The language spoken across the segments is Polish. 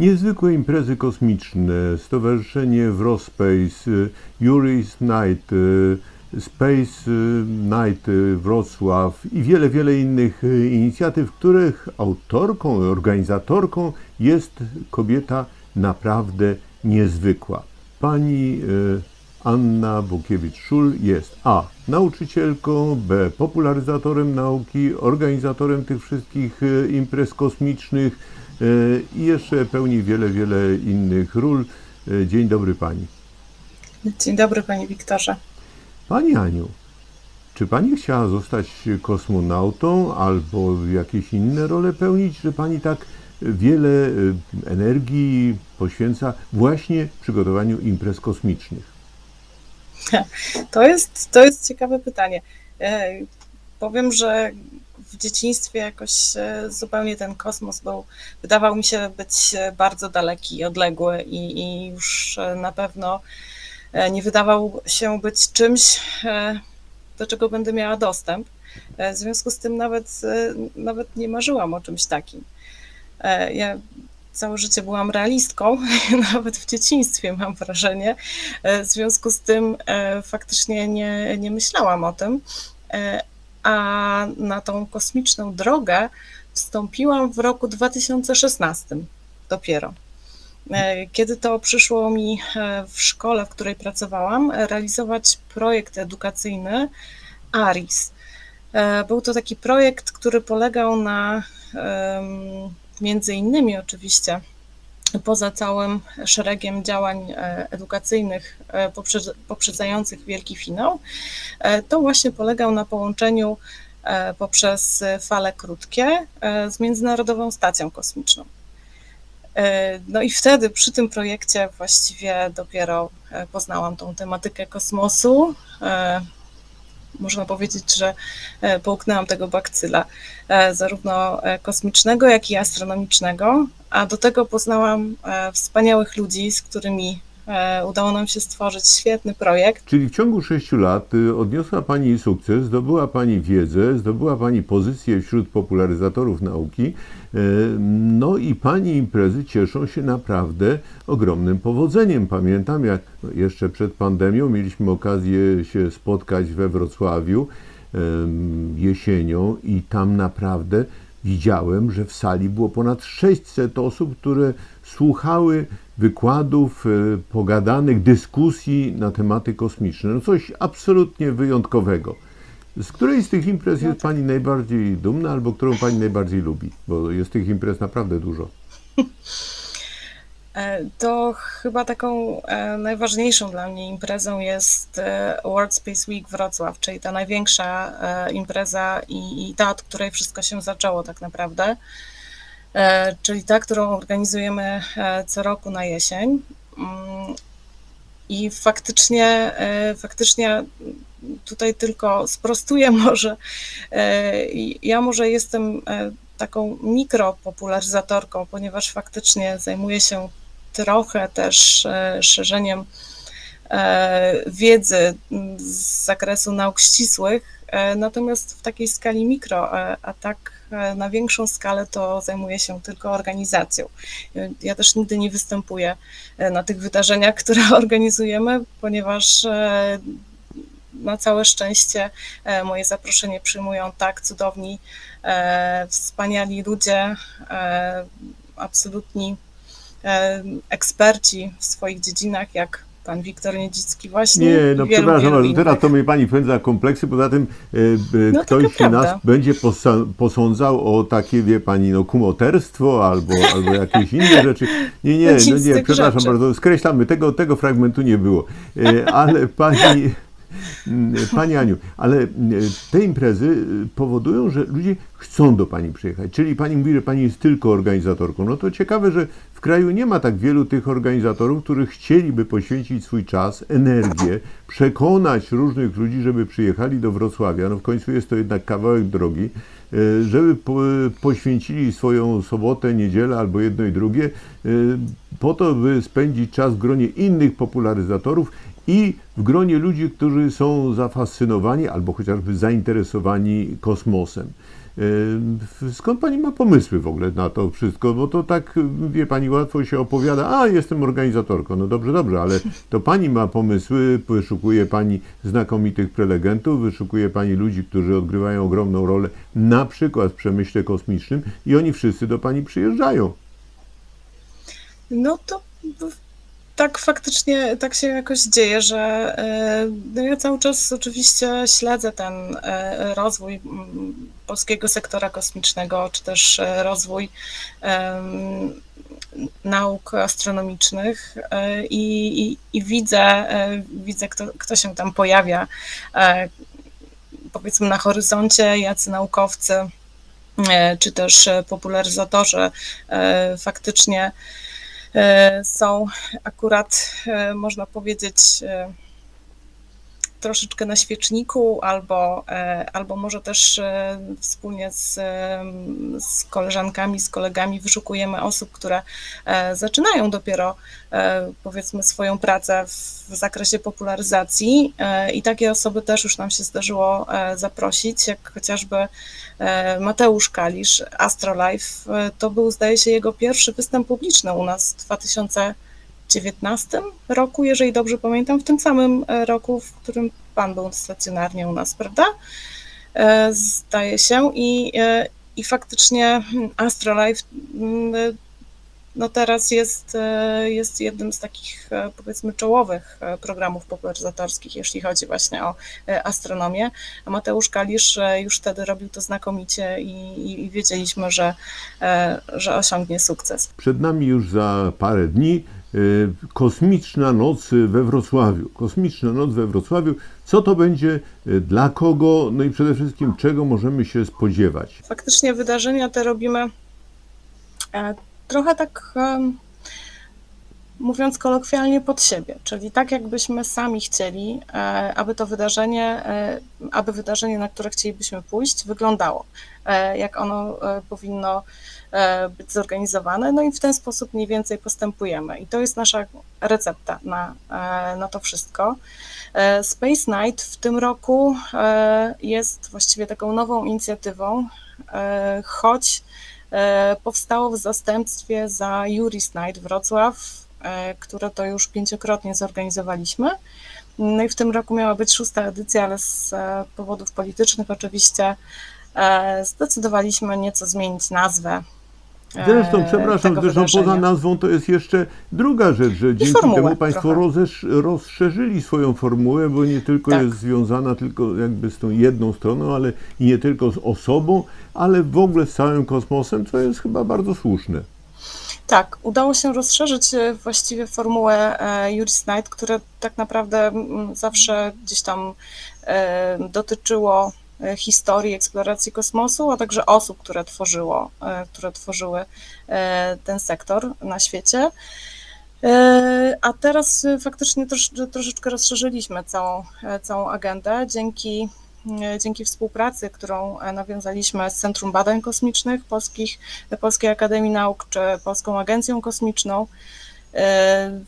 Niezwykłe imprezy kosmiczne, Stowarzyszenie Wrospace, y, Juris Night, y, Space y, Night y, Wrocław i wiele, wiele innych y, inicjatyw, których autorką, organizatorką jest kobieta naprawdę niezwykła. Pani y, Anna Bukiewicz-Szul jest A. Nauczycielką, B. Popularyzatorem nauki, organizatorem tych wszystkich y, imprez kosmicznych y, i jeszcze pełni wiele, wiele innych ról. Y, Dzień dobry Pani. Dzień dobry, panie Wiktorze. Pani Aniu, czy Pani chciała zostać kosmonautą albo jakieś inne role pełnić, że Pani tak wiele y, energii poświęca właśnie przygotowaniu imprez kosmicznych? To jest, to jest ciekawe pytanie. E, Powiem, że w dzieciństwie jakoś e, zupełnie ten kosmos był, wydawał mi się być e, bardzo daleki odległy i, i już e, na pewno nie wydawał się być czymś, do czego będę miała dostęp. W związku z tym nawet, nawet nie marzyłam o czymś takim. Ja całe życie byłam realistką, nawet w dzieciństwie mam wrażenie. W związku z tym faktycznie nie, nie myślałam o tym. A na tą kosmiczną drogę wstąpiłam w roku 2016 dopiero. E, Kiedy to przyszło mi e, w szkole, w której pracowałam, realizować projekt edukacyjny ARIS. E, Był to taki projekt, który polegał na między innymi oczywiście poza całym szeregiem działań e, edukacyjnych e, poprze- poprzedzających wielki finał, e, to właśnie polegał na połączeniu poprzez fale krótkie z Międzynarodową Stacją Kosmiczną. No i wtedy przy tym projekcie właściwie dopiero poznałam tą tematykę kosmosu. Można powiedzieć, że e, połknęłam tego bakcyla, e, zarówno e, kosmicznego, jak i astronomicznego, a do tego poznałam wspaniałych ludzi, z którymi udało nam się stworzyć świetny projekt. Czyli w ciągu sześciu lat y, odniosła Pani sukces, zdobyła Pani wiedzę, zdobyła Pani pozycję wśród popularyzatorów nauki, y, no i Pani imprezy cieszą się naprawdę ogromnym powodzeniem. Pamiętam, jak jeszcze przed pandemią mieliśmy okazję się spotkać we Wrocławiu jesienią i tam naprawdę widziałem, że w sali było ponad 600 osób, które słuchały wykładów, e, pogadanych, dyskusji na tematy kosmiczne. No coś absolutnie wyjątkowego. Z której z tych imprez jest Pani najbardziej dumna, albo którą Pani najbardziej lubi? Bo jest tych imprez naprawdę dużo. E, To chyba taką e, najważniejszą dla mnie imprezą jest e, World Space Week Wrocław, czyli ta największa impreza i, i ta, od której wszystko się zaczęło tak naprawdę. Czyli ta, którą organizujemy co roku na jesień. Mm, I faktycznie, faktycznie tutaj tylko sprostuję może. Ja może jestem taką mikropopularyzatorką, ponieważ faktycznie zajmuję się trochę też e, szerzeniem e, wiedzy z zakresu nauk ścisłych, e, natomiast w takiej skali mikro, a tak na większą skalę to zajmuję się tylko organizacją. Ja też nigdy nie występuję na tych wydarzeniach, które organizujemy, ponieważ na całe szczęście moje zaproszenie przyjmują tak cudowni, wspaniali ludzie, absolutni eksperci w swoich dziedzinach, jak pan Wiktor Niedzicki właśnie. Nie, no wielu, przepraszam, wielu teraz to mnie Pani wpędza kompleksy, poza tym e, e, No, ktoś nas będzie posądzał o takie, wie Pani, no kumoterstwo albo, albo jakieś inne rzeczy. Nie, nie, No no nie, przepraszam rzeczy. bardzo, skreślamy, tego, tego fragmentu nie było. E, ale Pani... Pani Aniu, ale mm, te imprezy y, powodują, że ludzie chcą do Pani przyjechać. Czyli Pani mówi, że Pani jest tylko organizatorką. No to ciekawe, że w kraju nie ma tak wielu tych organizatorów, którzy chcieliby poświęcić swój czas, energię, przekonać różnych ludzi, żeby przyjechali do Wrocławia. No w końcu jest to jednak kawałek drogi, y, żeby po, poświęcili swoją sobotę, niedzielę albo jedno i drugie po to, by spędzić czas w gronie innych popularyzatorów i w gronie ludzi, którzy są zafascynowani albo chociażby zainteresowani kosmosem. Skąd pani ma pomysły w ogóle na to wszystko? Bo to tak, wie pani, łatwo się opowiada, a jestem organizatorką. No dobrze, dobrze, ale to pani ma pomysły, wyszukuje pani znakomitych prelegentów, wyszukuje pani ludzi, którzy odgrywają ogromną rolę, na przykład w przemyśle kosmicznym i oni wszyscy do pani przyjeżdżają. No to tak faktycznie tak się jakoś dzieje, że e, no ja cały czas oczywiście śledzę ten e, rozwój polskiego sektora kosmicznego, czy też e, rozwój em, nauk astronomicznych i, i, i widzę, widzę kto, kto się tam pojawia, powiedzmy na horyzoncie, jacy naukowcy, czy też popularyzatorzy faktycznie są akurat, e, można powiedzieć, e, troszeczkę na świeczniku, albo, e, albo może też e, wspólnie z, em, z koleżankami, z kolegami wyszukujemy osób, które e, zaczynają dopiero e, powiedzmy swoją pracę w, zakresie popularyzacji e, i takie osoby też już nam się zdarzyło e, zaprosić, jak chociażby e, Mateusz Kalisz, Astrolife. E, To był, zdaje się, jego pierwszy występ publiczny u nas w 2019 roku, jeżeli dobrze pamiętam, w tym samym e, roku, w którym pan był stacjonarnie u nas, prawda? E, Zdaje się i, e, i faktycznie hmm, Astrolife mm, no teraz jest, jest jednym z takich powiedzmy czołowych programów popularyzatorskich, jeśli chodzi właśnie o astronomię. A Mateusz Kalisz już wtedy robił to znakomicie i, i, wiedzieliśmy, że, że osiągnie sukces. Przed nami już za parę dni kosmiczna noc we Wrocławiu. Kosmiczna noc we Wrocławiu. Co to będzie, e, dla kogo, no i przede wszystkim czego możemy się spodziewać? Faktycznie wydarzenia te robimy e, trochę tak, mówiąc kolokwialnie, pod siebie, czyli tak jakbyśmy sami chcieli, e, aby to wydarzenie, e, aby wydarzenie, na które chcielibyśmy pójść, wyglądało, e, jak ono powinno być zorganizowane, no i w ten sposób mniej więcej postępujemy. I to jest nasza recepta na, na to wszystko. Space Night w tym roku jest właściwie taką nową inicjatywą, choć powstało w zastępstwie za Juris Night Wrocław, które to już pięciokrotnie zorganizowaliśmy. No i w tym roku miała być szósta edycja, ale z e, powodów politycznych oczywiście e, zdecydowaliśmy nieco zmienić nazwę. e, Zresztą, przepraszam, zresztą poza nazwą to jest jeszcze druga rzecz, że dzięki formułę temu Państwo rozesz, rozszerzyli swoją formułę, bo nie tylko Tak. jest związana tylko jakby z tą jedną stroną, ale i nie tylko z osobą, ale w ogóle z całym kosmosem, co jest chyba bardzo słuszne. Tak, udało się rozszerzyć e, właściwie formułę e, Juris Night, które tak naprawdę mm, zawsze gdzieś tam e, dotyczyło historii eksploracji kosmosu, a także osób, które tworzyło, które tworzyły ten sektor na świecie. A teraz faktycznie trosz, troszeczkę rozszerzyliśmy całą, całą agendę dzięki, dzięki współpracy, którą e, nawiązaliśmy z Centrum Badań Kosmicznych Polskich, Polskiej Akademii Nauk czy Polską Agencją Kosmiczną. E,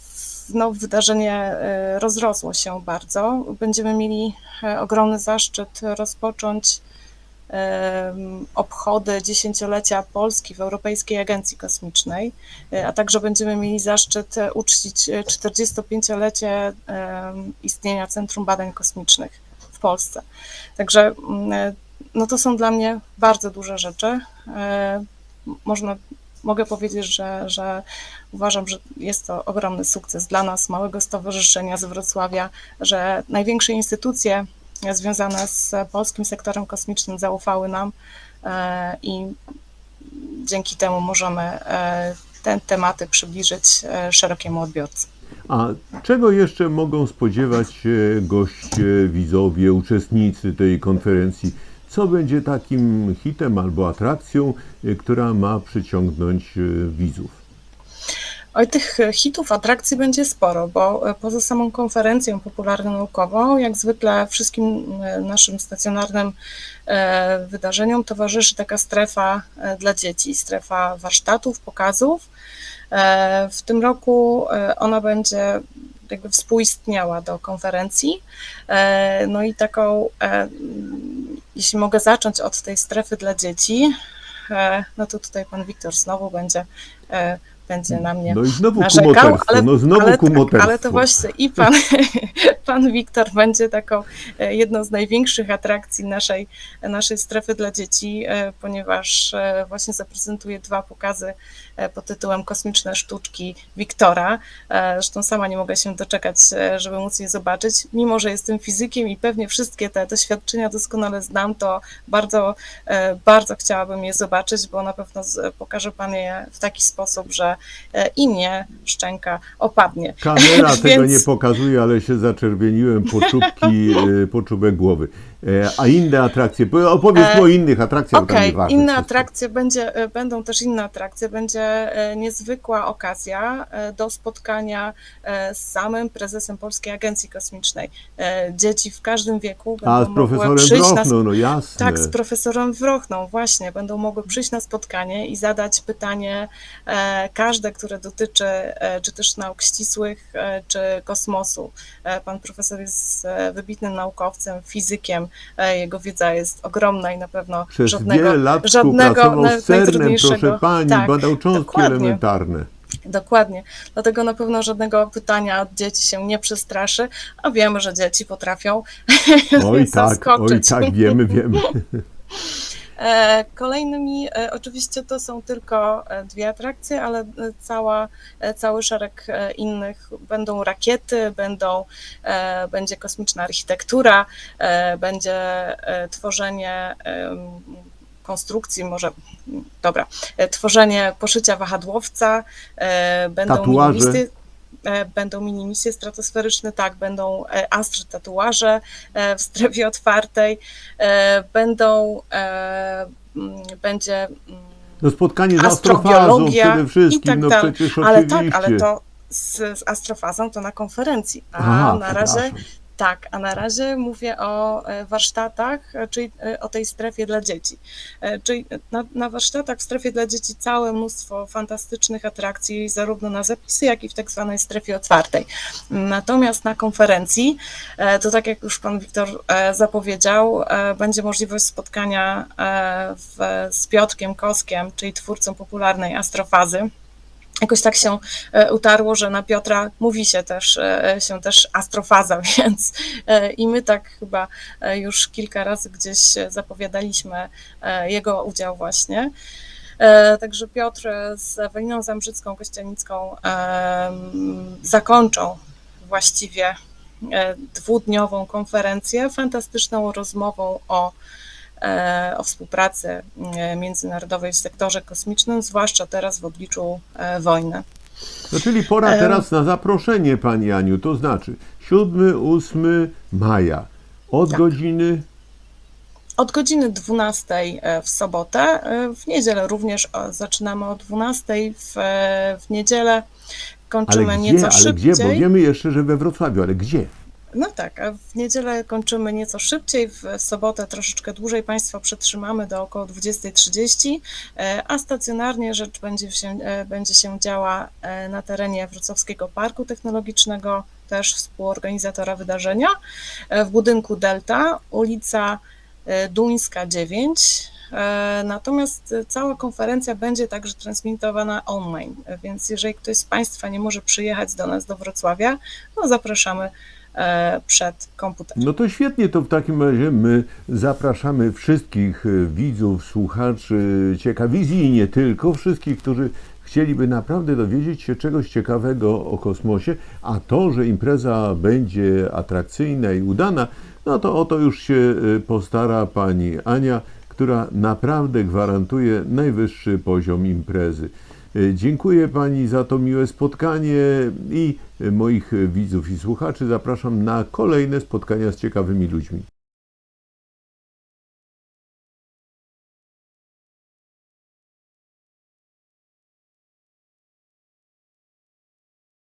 No, wydarzenie e, rozrosło się bardzo. Będziemy mieli e, ogromny zaszczyt rozpocząć obchody dziesięciolecia Polski w Europejskiej Agencji Kosmicznej, e, a także będziemy mieli zaszczyt e, uczcić e, 45-lecie em, istnienia Centrum Badań Kosmicznych Polsce. Także mm, e, no to są dla mnie bardzo duże rzeczy. E, Można, mogę powiedzieć, że, że uważam, że jest to ogromny sukces dla nas, małego stowarzyszenia z Wrocławia, że największe instytucje związane z polskim sektorem kosmicznym zaufały nam e, i dzięki temu możemy te tematy przybliżyć szerokiemu odbiorcy. A czego jeszcze mogą spodziewać się goście, widzowie, uczestnicy tej konferencji? Co będzie takim hitem albo atrakcją, y, która ma przyciągnąć y, widzów? Oj, tych e, hitów, atrakcji będzie sporo, bo e, poza samą konferencją popularno-naukową, jak zwykle wszystkim e, naszym stacjonarnym wydarzeniom towarzyszy taka strefa dla dzieci, strefa warsztatów, pokazów. W tym roku ona będzie jakby współistniała do konferencji. No i taką jeśli mogę zacząć od tej strefy dla dzieci, no to tutaj pan Wiktor znowu będzie, będzie na mnie No i znowu narzekał, ale, no znowu ale, tak, ale to właśnie i pan, pan Wiktor będzie taką e, jedną z największych atrakcji naszej, naszej strefy dla dzieci, e, ponieważ e, właśnie zaprezentuje dwa pokazy e, pod tytułem Kosmiczne Sztuczki Wiktora. E, Zresztą sama nie mogę się doczekać, e, żeby móc je zobaczyć. Mimo, że jestem fizykiem i pewnie wszystkie te doświadczenia doskonale znam, to bardzo, e, bardzo chciałabym je zobaczyć, bo na pewno pokaże Pan je w taki sposób, że e, i mnie szczęka opadnie. Kamera tego Więc- nie pokazuje, ale się zaczerwieniłem po czubki, e, po czubek głowy. E, A inne atrakcje, po- opowiedz E, o innych atrakcjach, Okej, nieważne inne atrakcje będzie, e, będą też inne atrakcje. Będzie niezwykła okazja do spotkania z samym prezesem Polskiej Agencji Kosmicznej. Dzieci w każdym wieku będą A z mogły profesorem przyjść na Brochną, no jasne. Tak, z profesorem Wrochną, właśnie. Będą mogły przyjść na spotkanie i zadać pytanie, każde, które dotyczy czy też nauk ścisłych, czy kosmosu. Pan profesor jest wybitnym naukowcem, fizykiem. E, jego wiedza jest ogromna i na pewno Przez żadnego, wiele lat żadnego z CERN-em, proszę pani, tak, badał cząstki dokładnie. elementarne. Dokładnie. Dlatego na pewno żadnego pytania od dzieci się nie przestraszy, a wiemy, że dzieci potrafią Oj tak, oj tak, wiemy, wiemy. E, Kolejnymi, e, oczywiście to są tylko e, dwie atrakcje, ale cała, cały szereg innych będą rakiety, będą, będzie kosmiczna architektura, będzie tworzenie konstrukcji, może, dobra, tworzenie poszycia wahadłowca, będą Tatuaże. minimisty, e, będą minimisje stratosferyczne, tak, będą e, astry tatuaże e, w strefie otwartej, będą, mm, będzie mm, No spotkanie z astrofazą przede wszystkim, i tak no dalej. przecież ale oczywiście. tak, ale to z, z astrofazą to na konferencji, a Aha, na razie. Tak, a na razie mówię o e, warsztatach, e, czyli e, o tej strefie dla dzieci. Czyli na, na warsztatach w strefie dla dzieci całe mnóstwo fantastycznych atrakcji, zarówno na zapisy, jak i w tak zwanej strefie otwartej. Natomiast na konferencji, to tak jak już pan Wiktor zapowiedział, będzie możliwość spotkania w, z Piotrkiem Koskiem, czyli twórcą popularnej astrofazy jakoś tak się e, utarło, że na Piotra mówi się też, e, się też astrofaza, więc e, i my tak chyba już kilka razy gdzieś zapowiadaliśmy jego udział właśnie. Także Piotr z Eweliną Zambrzycką, Kościanicką zakończą właściwie dwudniową konferencję, fantastyczną rozmową o o współpracy e, międzynarodowej w sektorze kosmicznym, zwłaszcza teraz w obliczu e, wojny. No czyli pora teraz na zaproszenie Pani Aniu, to znaczy 7-8 maja od Tak. godziny Od godziny 12 w sobotę, e, w niedzielę również zaczynamy o 12, w, e, w niedzielę Ale kończymy gdzie, nieco ale szybciej. gdzie? Bo wiemy jeszcze, że we Wrocławiu, ale gdzie? No tak, a w niedzielę kończymy nieco szybciej, w sobotę troszeczkę dłużej Państwa przetrzymamy do około 20.30, e, a stacjonarnie rzecz będzie się, e, będzie się działa e, na terenie Wrocławskiego Parku Technologicznego, też współorganizatora wydarzenia, w budynku Delta, ulica Duńska 9. E, Natomiast cała konferencja będzie także transmitowana online, więc jeżeli ktoś z Państwa nie może przyjechać do nas do Wrocławia, no zapraszamy przed komputerem. No to świetnie, to w takim razie my zapraszamy wszystkich e, widzów, słuchaczy Ciekawizji i nie tylko, wszystkich, którzy chcieliby naprawdę dowiedzieć się czegoś ciekawego o kosmosie, a to, że impreza będzie atrakcyjna i udana, no to o to już się e, postara pani Ania, która naprawdę gwarantuje najwyższy poziom imprezy. E, Dziękuję Pani za to miłe spotkanie i e, moich widzów i słuchaczy zapraszam na kolejne spotkania z ciekawymi ludźmi.